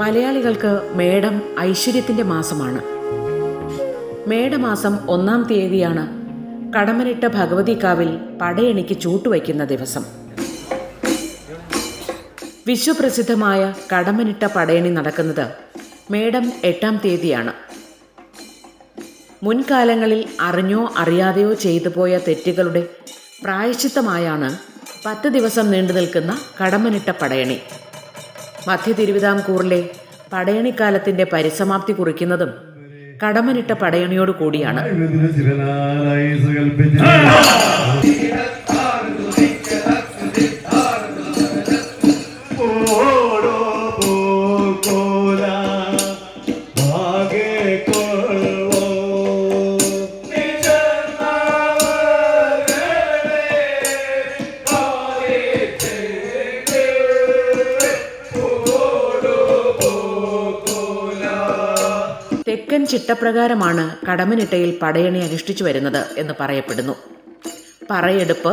മലയാളികൾക്ക് മേടം ഐശ്വര്യത്തിന്റെ മാസമാണ്. മേടമാസം ഒന്നാം തീയതിയാണ് കടമനിട്ട ഭഗവതിക്കാവിൽ പടയണിക്ക് ചൂട്ടുവയ്ക്കുന്ന ദിവസം. വിശ്വപ്രസിദ്ധമായ കടമനിട്ട പടയണി നടക്കുന്നത് മേടം എട്ടാം തീയതിയാണ്. മുൻകാലങ്ങളിൽ അറിഞ്ഞോ അറിയാതെയോ ചെയ്തു പോയ തെറ്റുകളുടെ പ്രായശ്ചിത്തമായാണ് പത്ത് ദിവസം നീണ്ടു നിൽക്കുന്ന കടമനിട്ട പടയണി. മധ്യ തിരുവിതാംകൂറിലെ പടയണിക്കാലത്തിന്റെ പരിസമാപ്തി കുറിക്കുന്നതും കടമനിട്ട പടയണിയോട് കൂടിയാണ് തെക്കൻ ചിട്ടപ്രകാരമാണ് കടമനിട്ടയിൽ പടയണി അനുഷ്ഠിച്ചു വരുന്നത് എന്ന് പറയപ്പെടുന്നു. പറയെടുപ്പ്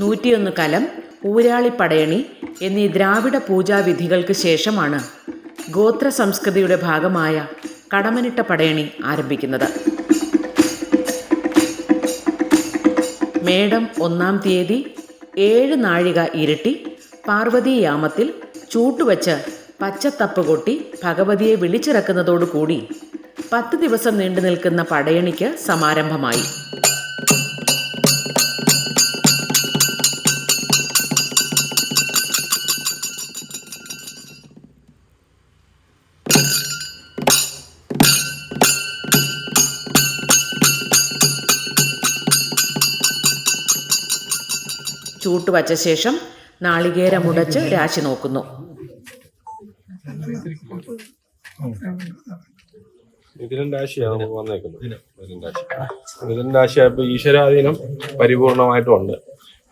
നൂറ്റിയൊന്ന് കലം ഊരാളി പടയണി എന്നീ ദ്രാവിഡ പൂജാവിധികൾക്ക് ശേഷമാണ് ഗോത്ര സംസ്കൃതിയുടെ ഭാഗമായ കടമനിട്ട പടയണി ആരംഭിക്കുന്നത്. മേടം ഒന്നാം തീയതി ഏഴ് നാഴിക ഇരുട്ടി പാർവതീയാമത്തിൽ ചൂട്ടുവച്ച് പച്ചത്തപ്പ് കൊട്ടി ഭഗവതിയെ വിളിച്ചിറക്കുന്നതോടുകൂടി പത്ത് ദിവസം നീണ്ടു നിൽക്കുന്ന പടയണിക്ക് സമാരംഭമായി. ചൂട്ടുവച്ച ശേഷം നാളികേരമുടച്ച് രാശി നോക്കുന്നു. മിഥുനൻ രാശിയാണ് വന്നേക്കുന്നത്. മിഥുൻ രാശി മിഥുനൻ രാശിയായപ്പോൾ ഈശ്വരാധീനം പരിപൂർണമായിട്ടുണ്ട്.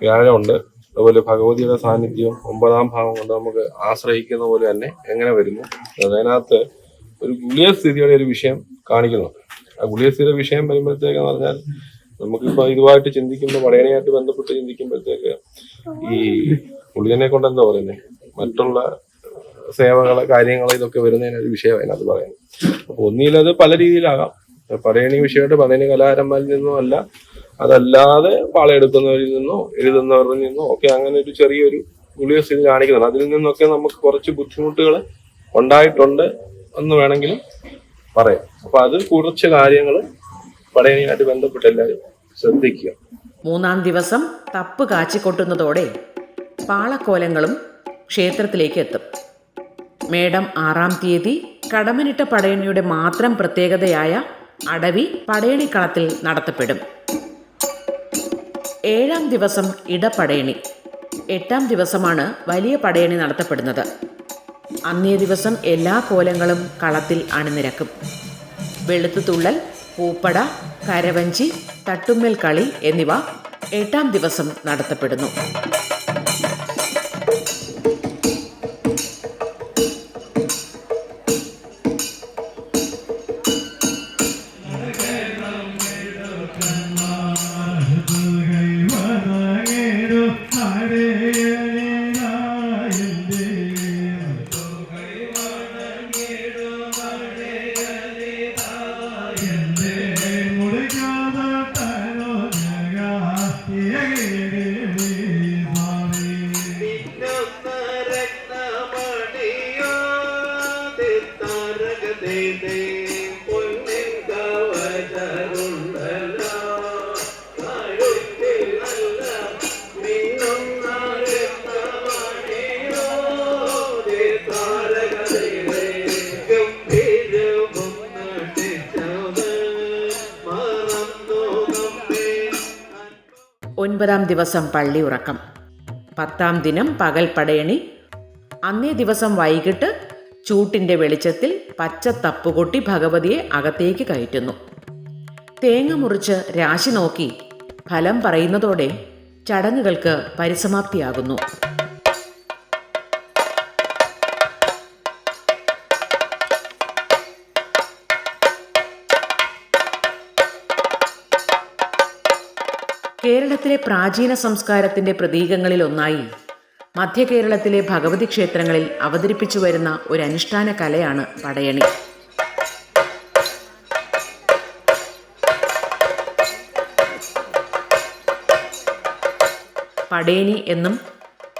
വ്യാഴമുണ്ട് അതുപോലെ ഭഗവതിയുടെ സാന്നിധ്യം ഒമ്പതാം ഭാവം കൊണ്ട് നമുക്ക് ആശ്രയിക്കുന്ന പോലെ തന്നെ എങ്ങനെ വരുന്നു? അതിനകത്ത് ഒരു ഗുളിയ സ്ഥിതിയുടെ ഒരു വിഷയം കാണിക്കുന്നുണ്ട്. ആ ഗുളിയ സ്ഥിതിയുടെ വിഷയം വരുമ്പോഴത്തേക്ക് പറഞ്ഞാൽ നമുക്കിപ്പോ ഇതുമായിട്ട് ചിന്തിക്കുമ്പോൾ പടയണയായിട്ട് ബന്ധപ്പെട്ട് ചിന്തിക്കുമ്പോഴത്തേക്ക് ഈ ഗുളിയനെ കൊണ്ട് എന്താ പറയുന്നത് മറ്റുള്ള സേവകൾ കാര്യങ്ങൾ ഇതൊക്കെ വരുന്നതിന് ഒരു അത് പറയുന്നത്. അപ്പൊ ഒന്നിലത് പല രീതിയിലാകാം. പറയണി വിഷയമായിട്ട് പറയണി കലാകാരന്മാരിൽ നിന്നും അല്ല അതല്ലാതെ പാളയെടുക്കുന്നവരിൽ നിന്നോ എഴുതുന്നവരിൽ നിന്നോ ഒക്കെ അങ്ങനെ ഒരു ചെറിയൊരു ഗുളിക സ്ഥിതി കാണിക്കുന്നുണ്ട്. അതിൽ നിന്നൊക്കെ നമുക്ക് കുറച്ച് ബുദ്ധിമുട്ടുകൾ ഉണ്ടായിട്ടുണ്ട് എന്ന് വേണമെങ്കിലും പറയാം. അപ്പൊ അത് കുറച്ച് കാര്യങ്ങൾ പടയണിയായിട്ട് ബന്ധപ്പെട്ട് എല്ലാവരും ശ്രദ്ധിക്കുക. മൂന്നാം ദിവസം തപ്പ് കാച്ചിക്കൊട്ടുന്നതോടെ പാളക്കോലങ്ങളും ക്ഷേത്രത്തിലേക്ക് എത്തും. മേടം ആറാം തീയതി കടമനിട്ട പടയണിയുടെ മാത്രം പ്രത്യേകതയായ അടവി പടയണിക്കളത്തിൽ നടത്തപ്പെടും. ഏഴാം ദിവസം ഇടപടയണി. എട്ടാം ദിവസമാണ് വലിയ പടയണി നടത്തപ്പെടുന്നത്. അന്നേ ദിവസം എല്ലാ കോലങ്ങളും കളത്തിൽ അണിനിരക്കും. വെളുത്തുതുള്ളൽ പൂപ്പട കരവഞ്ചി തട്ടുമ്മൽ കളി എന്നിവ എട്ടാം ദിവസം നടത്തപ്പെടുന്നു. ഒൻപതാം ദിവസം പള്ളി ഉറക്കം പത്താം ദിനം പകൽ പടയണി. അന്നേ ദിവസം വൈകിട്ട് ചൂട്ടിന്റെ വെളിച്ചത്തിൽ പച്ച തപ്പുകൊട്ടി ഭഗവതിയെ അകത്തേക്ക് കയറ്റുന്നു. തേങ്ങ മുറിച്ച് രാശി നോക്കി ഫലം പറയുന്നതോടെ ചടങ്ങുകൾക്ക് പരിസമാപ്തിയാകുന്നു. കേരളത്തിലെ പ്രാചീന സംസ്കാരത്തിന്റെ പ്രതീകങ്ങളിൽ ഒന്നായി മധ്യ കേരളത്തിലെ ഭഗവതി ക്ഷേത്രങ്ങളിൽ അവതരിപ്പിച്ചു വരുന്ന ഒരു അനുഷ്ഠാന കലയാണ് പടയണി. പടേനി എന്നും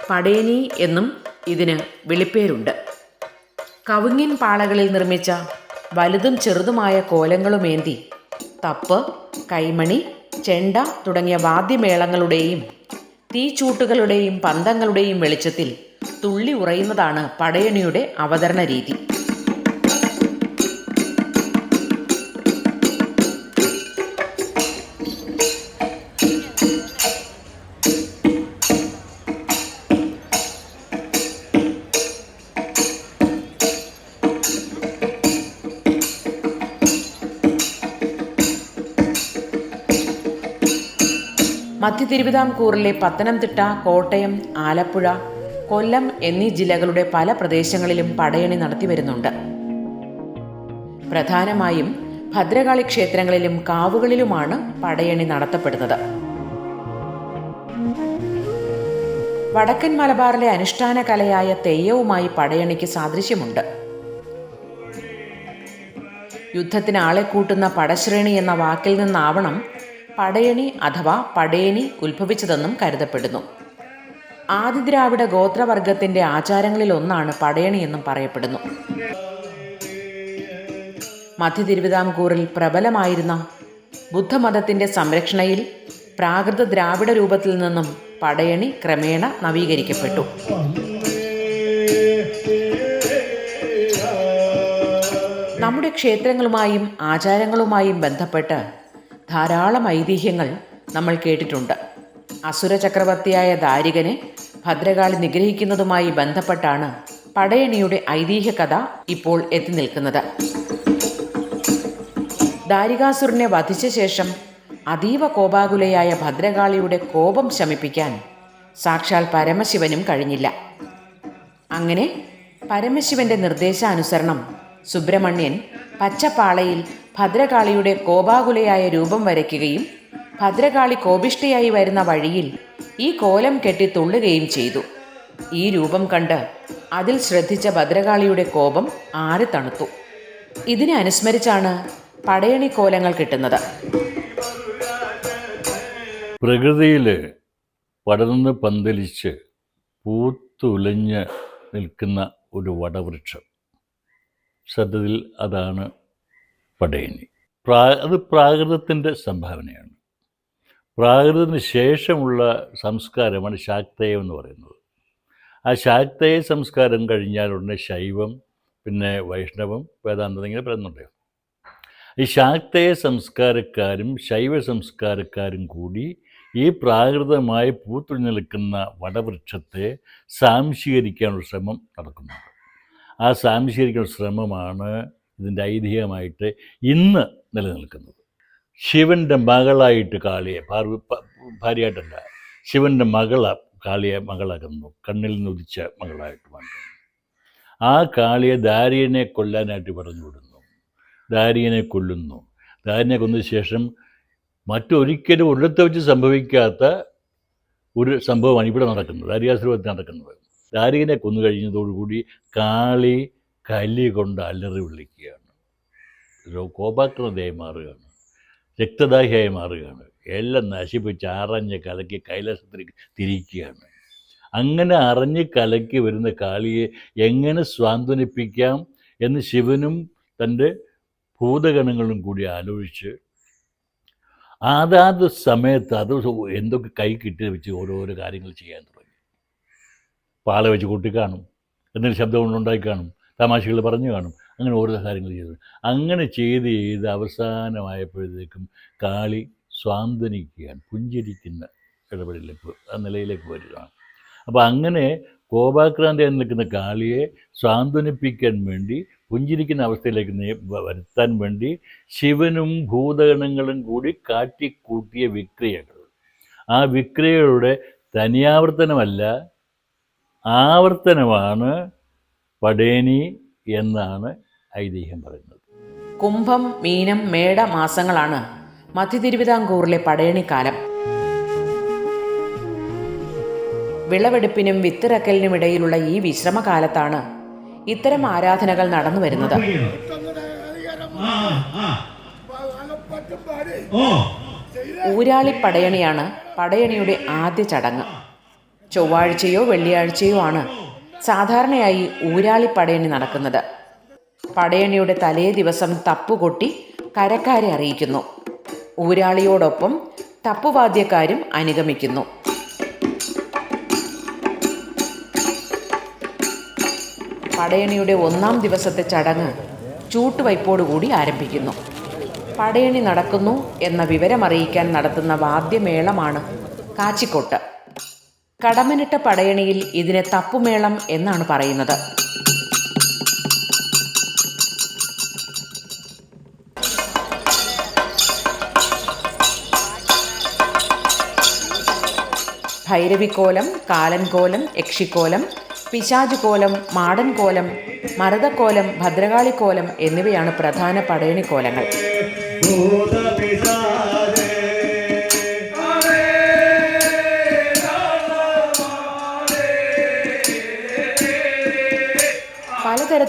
പടേനി എന്നും ഇതിന് വിളിപ്പേരുണ്ട്. കവുങ്ങിൻ പാളകളിൽ നിർമ്മിച്ച വലുതും ചെറുതുമായ കോലങ്ങളുമേന്തി തപ്പ് കൈമണി ചെണ്ട തുടങ്ങിയ വാദ്യമേളങ്ങളുടെയും തീച്ചൂട്ടുകളുടെയും പന്തങ്ങളുടെയും വെളിച്ചത്തിൽ തുള്ളി ഉറയുന്നതാണ് പടയണിയുടെ അവതരണ രീതി തിരുവിതാംകൂറിലെ പത്തനംതിട്ട കോട്ടയം ആലപ്പുഴ കൊല്ലം എന്നീ ജില്ലകളുടെ പല പ്രദേശങ്ങളിലും പടയണി നടത്തി വരുന്നുണ്ട് പ്രധാനമായും ഭദ്രകാളി ക്ഷേത്രങ്ങളിലും കാവുകളിലുമാണ് പടയണി നടത്തപ്പെടുന്നത്. വടക്കൻ മലബാറിലെ അനുഷ്ഠാന കലയായ തെയ്യവുമായി പടയണിക്ക് സാദൃശ്യമുണ്ട്. യുദ്ധത്തിന് ആളെ കൂട്ടുന്ന പടശ്രേണി എന്ന വാക്കിൽ നിന്നാവണം പടയണി അഥവാ പടയണി ഉത്ഭവിച്ചതെന്നും കരുതപ്പെടുന്നു. ആദിദ്രാവിഡ ഗോത്രവർഗത്തിന്റെ ആചാരങ്ങളിൽ ഒന്നാണ് പടയണി എന്നും പറയപ്പെടുന്നു. മധ്യ തിരുവിതാംകൂറിൽ പ്രബലമായിരുന്ന ബുദ്ധമതത്തിന്റെ സംരക്ഷണയിൽ പ്രാകൃത ദ്രാവിഡ രൂപത്തിൽ നിന്നും പടയണി ക്രമേണ നവീകരിക്കപ്പെട്ടു. നമ്മുടെ ക്ഷേത്രങ്ങളുമായും ആചാരങ്ങളുമായും ബന്ധപ്പെട്ട് ധാരാളം ഐതിഹ്യങ്ങൾ നമ്മൾ കേട്ടിട്ടുണ്ട്. അസുര ചക്രവർത്തിയായ ദാരികനെ ഭദ്രകാളി നിഗ്രഹിക്കുന്നതുമായി ബന്ധപ്പെട്ടാണ് പടയണിയുടെ ഐതിഹ്യ കഥ ഇപ്പോൾ എത്തി നിൽക്കുന്നത്. ദാരികാസുരനെ വധിച്ച ശേഷം അതീവ കോപാകുലയായ ഭദ്രകാളിയുടെ കോപം ശമിപ്പിക്കാൻ സാക്ഷാൽ പരമശിവനും കഴിഞ്ഞില്ല. അങ്ങനെ പരമശിവന്റെ നിർദ്ദേശാനുസരണം സുബ്രഹ്മണ്യൻ പച്ചപ്പാളയിൽ ഭദ്രകാളിയുടെ കോപാകുലയായ രൂപം വരയ്ക്കുകയും ഭദ്രകാളി കോപിഷ്ഠയായി വരുന്ന വഴിയിൽ ഈ കോലം കെട്ടി തുള്ളുകയും ചെയ്തു. ഈ രൂപം കണ്ട് അതിൽ ശ്രദ്ധിച്ച ഭദ്രകാളിയുടെ കോപം ആറി തണുത്തു? ഇതിനെ അനുസ്മരിച്ചാണ് പടയണി കോലങ്ങൾ കിട്ടുന്നത്. പ്രകൃതിയിൽ പടർന്ന് പന്തലിച്ച് പൂത്തുലഞ്ഞ് നിൽക്കുന്ന ഒരു വടവൃക്ഷം. സത്യത്തിൽ അതാണ് പടയണി. പ്രാ അത് പ്രാകൃതത്തിന്റെ സംഭാവനയാണ്. പ്രാകൃതത്തിന് ശേഷമുള്ള സംസ്കാരമാണ് ശാക്തേയം എന്ന് പറയുന്നത്. ആ ശാക്തേയ സംസ്കാരം കഴിഞ്ഞാൽ ഉടനെ ശൈവം പിന്നെ വൈഷ്ണവം വേദാന്തം ഇങ്ങനെ പറയുന്നുണ്ട്. ഈ ശാക്തേയ സംസ്കാരക്കാരും ശൈവ സംസ്കാരക്കാരും കൂടി ഈ പ്രാകൃതമായി പൂത്തുഴി നിൽക്കുന്ന വടവൃക്ഷത്തെ സാംശീകരിക്കാനുള്ള ശ്രമം നടക്കുന്നുണ്ട്. ആ സാംശീകരിക്കുന്ന ശ്രമമാണ് ഇതിന്റെ ഐതിഹ്യമായിട്ട് ഇന്ന് നിലനിൽക്കുന്നത്. ശിവന്റെ മകളായിട്ട് കാളിയെ പാർവ ഭാര്യയായിട്ടല്ല ശിവന്റെ മകള കാളിയെ മകളാക്കുന്നു കണ്ണിൽ നിന്ന് ഉദിച്ച മകളായിട്ട് വന്നു ആ കാളിയെ ദാരിയനെ കൊല്ലാനായിട്ട് പറഞ്ഞു വിടുന്നു ദാരിയനെ കൊല്ലുന്നു. ദാരിയനെ കൊന്ന ശേഷം മറ്റൊരിക്കലും ഒരിടത്ത് വെച്ച് സംഭവിക്കാത്ത ഒരു സംഭവമാണ് ഇവിടെ നടക്കുന്നത് ദാരിയാശ്രമത്തിൽ നടക്കുന്നത്. ദാരികനെ കൊന്നു കഴിഞ്ഞതോടുകൂടി കാളി കലി കൊണ്ട് അലറി വിളിക്കുകയാണ്. കോപാക്രതയായി മാറുകയാണ്. രക്തദാഹിയായി മാറുകയാണ്. എല്ലാം നശിപ്പിച്ച് അറഞ്ഞ് കലക്കി കൈലാസത്തിലേക്ക് തിരിക്കുകയാണ്. അങ്ങനെ അറിഞ്ഞ് കലക്കി വരുന്ന കാളിയെ എങ്ങനെ സ്വാന്തനിപ്പിക്കാം എന്ന് ശിവനും തന്റെ ഭൂതഗണങ്ങളും കൂടി ആലോചിച്ച് അതാത് സമയത്ത് അത് എന്തൊക്കെ കൈ കിട്ടി വെച്ച് ഓരോരോ കാര്യങ്ങൾ ചെയ്യാൻ തുടങ്ങി. പാള വെച്ച് കൂട്ടി കാണും എന്തെങ്കിലും ശബ്ദം കൊണ്ടുണ്ടാക്കി കാണും. തമാശകൾ പറഞ്ഞു കാണും. അങ്ങനെ ഓരോ കാര്യങ്ങൾ ചെയ്തു. അങ്ങനെ ചെയ്ത് ചെയ്ത് അവസാനമായപ്പോഴത്തേക്കും കാളി സ്വാന്തനിക്കുകയാണ് പുഞ്ചിരിക്കുന്ന ഇടപെടലിലേക്ക് ആ നിലയിലേക്ക് വരികയാണ്. അപ്പോൾ അങ്ങനെ കോപാക്രാന്തിയായി നിൽക്കുന്ന കാളിയെ സ്വാന്തനിപ്പിക്കാൻ വേണ്ടി പുഞ്ചിരിക്കുന്ന അവസ്ഥയിലേക്ക് വരുത്താൻ വേണ്ടി ശിവനും ഭൂതഗണങ്ങളും കൂടി കാട്ടിക്കൂട്ടിയ വിക്രിയകൾ. ആ വിക്രിയകളുടെ തനിയാവർത്തനമല്ല ആവർത്തനമാണ് പടേനി എന്നാണ് ഐതിഹ്യം പറയുന്നത്. കുംഭം മീനം മേട മാസങ്ങളാണ് മധ്യ തിരുവിതാംകൂറിലെ പടയണിക്കാലം. വിളവെടുപ്പിനും വിത്തിറക്കലിനും ഇടയിലുള്ള ഈ വിശ്രമകാലത്താണ് ഇത്തരം ആരാധനകൾ നടന്നു വരുന്നത്. ഊരാളി പടയണിയാണ് പടയണിയുടെ ആദ്യ ചടങ്ങ്. ചൊവ്വാഴ്ചയോ വെള്ളിയാഴ്ചയോ ആണ്. സാധാരണയായി ഊരാളി പടയണി നടക്കുന്നത്. പടയണിയുടെ തലേ ദിവസം തപ്പുകൊട്ടി കരക്കാരെ അറിയിക്കുന്നു. ഊരാളിയോടൊപ്പം തപ്പുവാദ്യക്കാരും അനുഗമിക്കുന്നു. പടയണിയുടെ ഒന്നാം ദിവസത്തെ ചടങ്ങ് ചൂട്ടുവയ്പോടുകൂടി ആരംഭിക്കുന്നു. പടയണി നടക്കുന്നു എന്ന വിവരമറിയിക്കാൻ നടത്തുന്ന വാദ്യമേളമാണ് കാച്ചിക്കൊട്ട്. കടമനിട്ട പടയണിയിൽ ഇതിനെ തപ്പുമേളം എന്നാണ് പറയുന്നത്. ഭൈരവിക്കോലം കാലൻകോലം യക്ഷിക്കോലം പിശാചുകോലം മാടൻകോലം മരതക്കോലം ഭദ്രകാളിക്കോലം എന്നിവയാണ് പ്രധാന പടയണിക്കോലങ്ങൾ.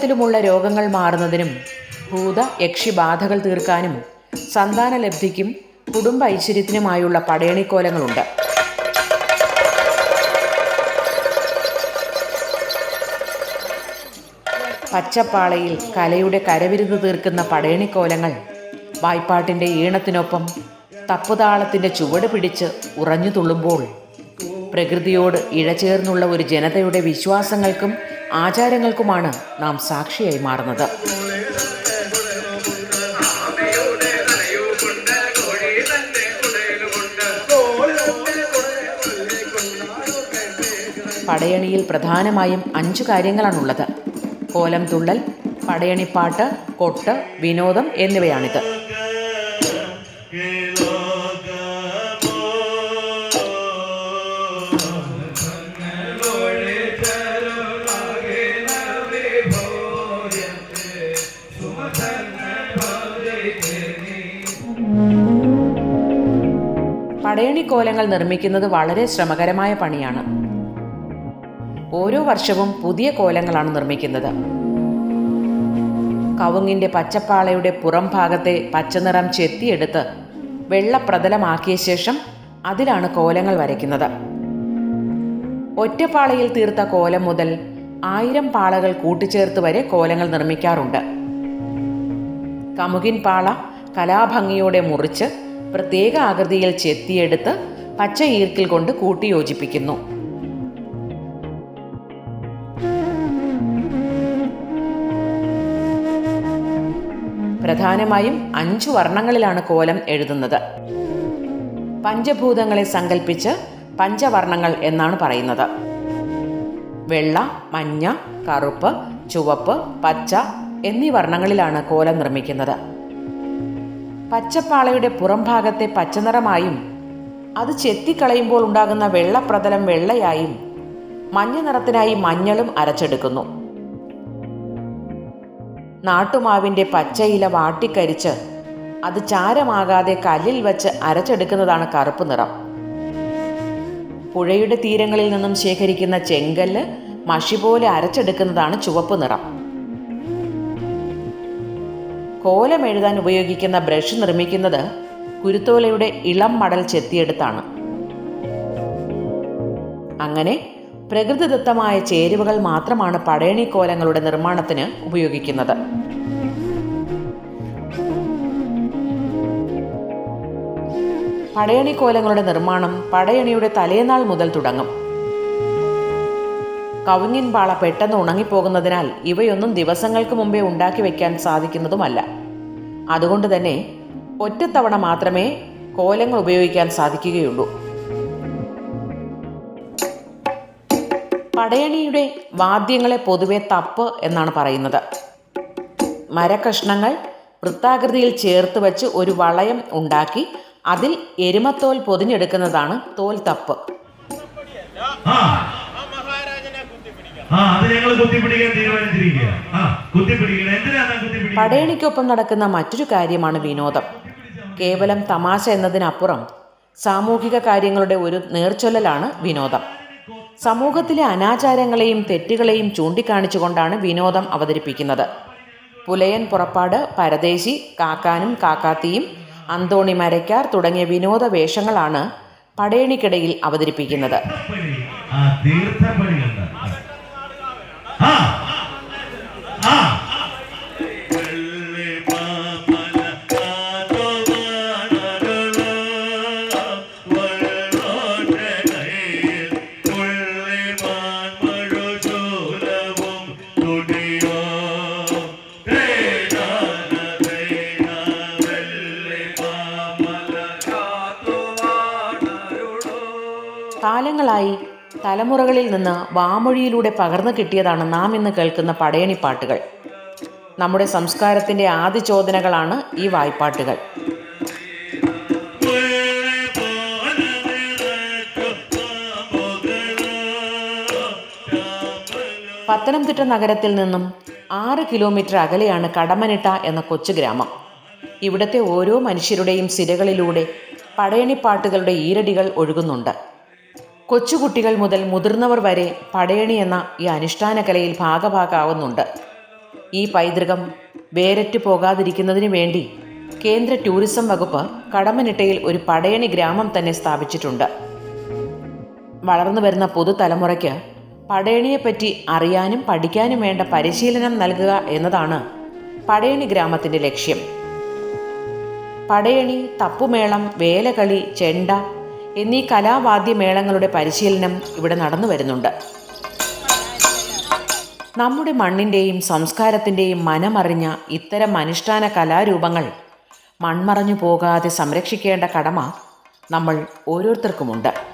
പലതരത്തിലുമുള്ള രോഗങ്ങൾ മാറുന്നതിനും ഭൂത യക്ഷിബാധകൾ തീർക്കാനും സന്താനലബ്ധിക്കും കുടുംബ ഐശ്വര്യത്തിനുമായുള്ള പടയണിക്കോലങ്ങളുണ്ട്. പച്ചപ്പാളയിൽ കലയുടെ കരവിരുന്ന് തീർക്കുന്ന പടയണിക്കോലങ്ങൾ വായ്പാട്ടിന്റെ ഈണത്തിനൊപ്പം തപ്പുതാളത്തിന്റെ ചുവട് പിടിച്ച് ഉറഞ്ഞു തുള്ളുമ്പോൾ പ്രകൃതിയോട് ഇഴചേർന്നുള്ള ഒരു ജനതയുടെ വിശ്വാസങ്ങൾക്കും ആചാരങ്ങൾക്കുമാണ് നാം സാക്ഷിയായി മാറുന്നത്. പടയണിയിൽ പ്രധാനമായും അഞ്ചു കാര്യങ്ങളാണുള്ളത്. കോലം തുള്ളൽ പടയണിപ്പാട്ട് കൊട്ട് വിനോദം എന്നിവയാണിത്. പടയണിക്കോലങ്ങൾ നിർമ്മിക്കുന്നത് വളരെ ശ്രമകരമായ പണിയാണ്. ഓരോ വർഷവും പുതിയ കോലങ്ങളാണ് നിർമ്മിക്കുന്നത്. കവുങ്ങിന്റെ പച്ചപ്പാളയുടെ പുറം ഭാഗത്തെ പച്ചനിറം ചെത്തിയെടുത്ത് വെള്ളപ്രതലമാക്കിയ ശേഷം അതിലാണ് കോലങ്ങൾ വരയ്ക്കുന്നത്. ഒറ്റപ്പാളയിൽ തീർത്ത കോലം മുതൽ ആയിരം പാളകൾ കൂട്ടിച്ചേർത്ത് വരെ കോലങ്ങൾ നിർമ്മിക്കാറുണ്ട്. കമുകിൻ പാള കലാഭംഗിയോടെ മുറിച്ച് പ്രത്യേക ആകൃതിയിൽ ചെത്തിയെടുത്ത് പച്ച ഈർക്കിൽ കൊണ്ട് കൂട്ടിയോജിപ്പിക്കുന്നു. പ്രധാനമായും അഞ്ചു വർണങ്ങളിലാണ് കോലം എഴുതുന്നത്. പഞ്ചഭൂതങ്ങളെ സങ്കല്പിച്ച് പഞ്ചവർണങ്ങൾ എന്നാണ് പറയുന്നത്. വെള്ള മഞ്ഞ കറുപ്പ് ചുവപ്പ് പച്ച എന്നീ വർണങ്ങളിലാണ് കോലം നിർമ്മിക്കുന്നത്. പച്ചപ്പാളയുടെ പുറംഭാഗത്തെ പച്ചനിറമായും അത് ചെത്തിക്കളയുമ്പോൾ ഉണ്ടാകുന്ന വെള്ളപ്രതലം വെള്ളയായും മഞ്ഞ നിറത്തിനായി മഞ്ഞളും അരച്ചെടുക്കുന്നു. നാട്ടുമാവിന്റെ പച്ചയില വാട്ടിക്കരിച്ച് അത് ചാരമാകാതെ കല്ലിൽ വച്ച് അരച്ചെടുക്കുന്നതാണ് കറുപ്പ് നിറം. പുഴയുടെ തീരങ്ങളിൽ നിന്നും ശേഖരിക്കുന്ന ചെങ്കല്ല് മഷി പോലെ അരച്ചെടുക്കുന്നതാണ് ചുവപ്പ് നിറം. കോലം എഴുതാൻ ഉപയോഗിക്കുന്ന ബ്രഷ് നിർമ്മിക്കുന്നത് കുരുത്തോലയുടെ ഇളം മടൽ ചെത്തിയെടുത്താണ്. അങ്ങനെ പ്രകൃതിദത്തമായ ചേരുവകൾ മാത്രമാണ് പടയണി കോലങ്ങളുടെ നിർമ്മാണത്തിന് ഉപയോഗിക്കുന്നത്. പടയണി കോലങ്ങളുടെ നിർമ്മാണം പടയണിയുടെ തലേനാൾ മുതൽ തുടങ്ങും. കവുങ്ങിൻ പാള പെട്ടെന്ന് ഉണങ്ങിപ്പോകുന്നതിനാൽ ഇവയൊന്നും ദിവസങ്ങൾക്ക് മുമ്പേ ഉണ്ടാക്കി വയ്ക്കാൻ സാധിക്കുന്നതുമല്ല. അതുകൊണ്ട് തന്നെ ഒറ്റത്തവണ മാത്രമേ കോലങ്ങൾ ഉപയോഗിക്കാൻ സാധിക്കുകയുള്ളൂ. പടയണിയുടെ വാദ്യങ്ങളെ പൊതുവെ തപ്പ് എന്നാണ് പറയുന്നത്. മരക്കഷ്ണങ്ങൾ വൃത്താകൃതിയിൽ ചേർത്ത് വെച്ച് ഒരു വളയം ഉണ്ടാക്കി അതിൽ എരുമത്തോൽ പൊതിഞ്ഞെടുക്കുന്നതാണ് തോൽ തപ്പ് ആ ആ അത് ഞങ്ങൾ കുത്തിപ്പിടിക്കാൻ തീരുമാനിച്ചിരിക്കുക ആ കുത്തിപ്പിടിക്കണം. എന്തിനാണ് കുത്തിപ്പിടിക്കുന്നത്? പടയണിക്കൊപ്പം നടക്കുന്ന മറ്റൊരു കാര്യമാണ് വിനോദം. കേവലം തമാശ എന്നതിനപ്പുറം സാമൂഹിക കാര്യങ്ങളുടെ ഒരു നേർച്ചൊല്ലലാണ് വിനോദം. സമൂഹത്തിലെ അനാചാരങ്ങളെയും തെറ്റുകളെയും ചൂണ്ടിക്കാണിച്ചുകൊണ്ടാണ് വിനോദം അവതരിപ്പിക്കുന്നത്. പുലയൻ പുറപ്പാട് പരദേശി കാക്കാനും കാക്കാത്തിയും അന്തോണി മരക്കാർ തുടങ്ങിയ വിനോദ വേഷങ്ങളാണ് പടയണിക്കിടയിൽ അവതരിപ്പിക്കുന്നത് തീർത്ഥപ്പടി. ആ തീർത്ഥപ്പടിയുണ്ട് ആ ആ കാലങ്ങളായി തലമുറകളിൽ നിന്ന് വാമൊഴിയിലൂടെ പകർന്നു കിട്ടിയതാണ് നാം ഇന്ന് കേൾക്കുന്ന പടയണിപ്പാട്ടുകൾ നമ്മുടെ സംസ്കാരത്തിന്റെ ആദ്യ ചോദനകളാണ് ഈ വായ്പാട്ടുകൾ. പത്തനംതിട്ട നഗരത്തിൽ നിന്നും ആറ് കിലോമീറ്റർ അകലെയാണ് കടമനിട്ട എന്ന കൊച്ചു ഗ്രാമം. ഇവിടുത്തെ ഓരോ മനുഷ്യരുടെയും സിരകളിലൂടെ പടയണിപ്പാട്ടുകളുടെ ഈരടികൾ ഒഴുകുന്നുണ്ട്. കൊച്ചുകുട്ടികൾ മുതൽ മുതിർന്നവർ വരെ പടയണി എന്ന ഈ അനുഷ്ഠാന കലയിൽ ഭാഗഭാഗാവുന്നുണ്ട് ഈ പൈതൃകം വേരറ്റ് പോകാതിരിക്കുന്നതിന് വേണ്ടി കേന്ദ്ര ടൂറിസം വകുപ്പ് കടമനിട്ടയിൽ ഒരു പടയണി ഗ്രാമം തന്നെ സ്ഥാപിച്ചിട്ടുണ്ട്. വളർന്നു വരുന്ന പുതുതലമുറയ്ക്ക് പടയണിയെപ്പറ്റി അറിയാനും പഠിക്കാനും വേണ്ട പരിശീലനം നൽകുക എന്നതാണ് പടയണി ഗ്രാമത്തിന്റെ ലക്ഷ്യം. പടയണി തപ്പുമേളം വേലകളി ചെണ്ട എന്നീ കലാവാദ്യമേളങ്ങളുടെ പരിശീലനം ഇവിടെ നടന്നു വരുന്നുണ്ട്. നമ്മുടെ മണ്ണിന്റെയും സംസ്കാരത്തിന്റെയും മനമറിഞ്ഞ ഇത്തരം അനുഷ്ഠാന കലാരൂപങ്ങൾ മൺമറഞ്ഞു പോകാതെ സംരക്ഷിക്കേണ്ട കടമ നമ്മൾ ഓരോരുത്തർക്കുമുണ്ട്.